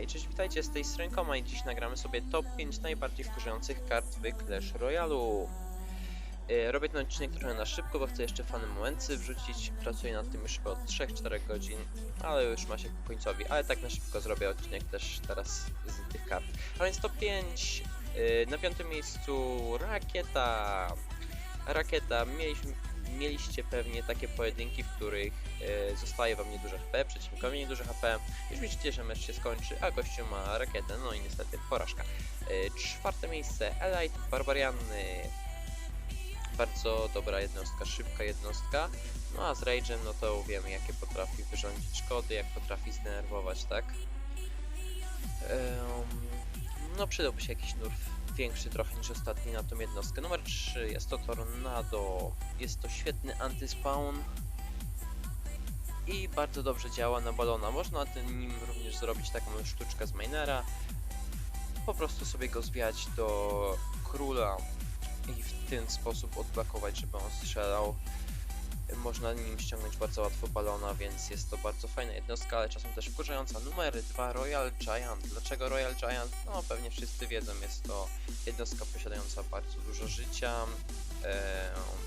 Hej, cześć, witajcie z tej strony i dziś nagramy sobie top 5 najbardziej wkurzających kart w Clash Royale. Yy, robię ten odcinek trochę na szybko, bo chcę jeszcze fany momenty wrzucić. Pracuję nad tym już od 3-4 godzin, ale już ma się ku końcowi. Ale tak na szybko zrobię odcinek też teraz z tych kart. A więc top 5. Yy, na piątym miejscu Rakieta. Rakieta. Mieliśmy, mieliście pewnie takie pojedynki, w których yy, zostaje wam nieduże HP, przeciwnikowi nieduże HP. Już widzicie, że mecz się skończy, a gościu ma rakietę, no i niestety porażka. Yy, czwarte miejsce, Elite Barbarianny. Bardzo dobra jednostka, szybka jednostka. No a z Rage'em, no to wiemy jakie potrafi wyrządzić szkody, jak potrafi zdenerwować, tak? No przydałby się jakiś nerf większy trochę niż ostatni na tą jednostkę. Numer 3 jest to Tornado. Jest to świetny anti-spawn i bardzo dobrze działa na balona. Można nim również zrobić taką sztuczkę z minera. Po prostu sobie go zwiać do króla i w ten sposób odblokować, żeby on strzelał. Można nim ściągnąć bardzo łatwo balona, więc jest to bardzo fajna jednostka, ale czasem też wkurzająca. Numer 2 Royal Giant. Dlaczego Royal Giant? No pewnie wszyscy wiedzą, jest to jednostka posiadająca bardzo dużo życia.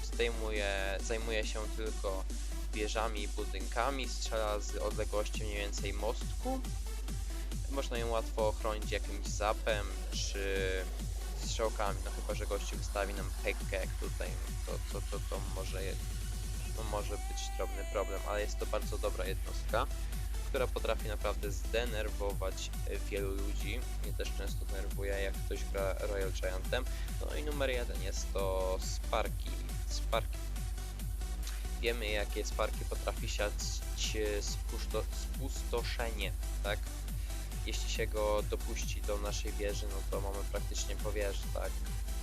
Zdejmuje, zajmuje się tylko wieżami i budynkami, strzela z odległości mniej więcej mostku. Można ją łatwo ochronić jakimś zapem czy strzałkami, no chyba, że gościu wystawi nam hekkę jak tutaj, to, to, to, to może, to może być drobny problem, ale jest to bardzo dobra jednostka, która potrafi naprawdę zdenerwować e, wielu ludzi. Mnie też często denerwuje, jak ktoś gra Royal Giantem. No i numer jeden jest to Sparki. Sparki wiemy jakie Sparki potrafi siać e, spusto, spustoszenie, tak? Jeśli się go dopuści do naszej wieży, no to mamy praktycznie po wieży, tak?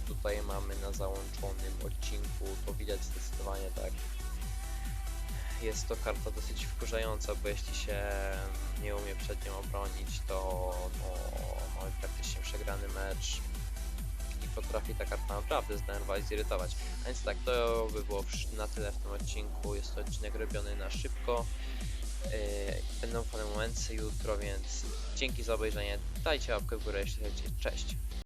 Tutaj mamy na załączonym odcinku, to widać zdecydowanie, tak? Jest to karta dosyć wkurzająca, bo jeśli się nie umie przed nią obronić, to no, mamy praktycznie przegrany mecz i potrafi ta karta naprawdę zdenerwować, zirytować. A więc tak, to by było na tyle w tym odcinku. Jest to odcinek robiony na szybko. Yy, Będą fajne momenty jutro, więc dzięki za obejrzenie. Dajcie łapkę w górę, jeśli chcecie. Cześć!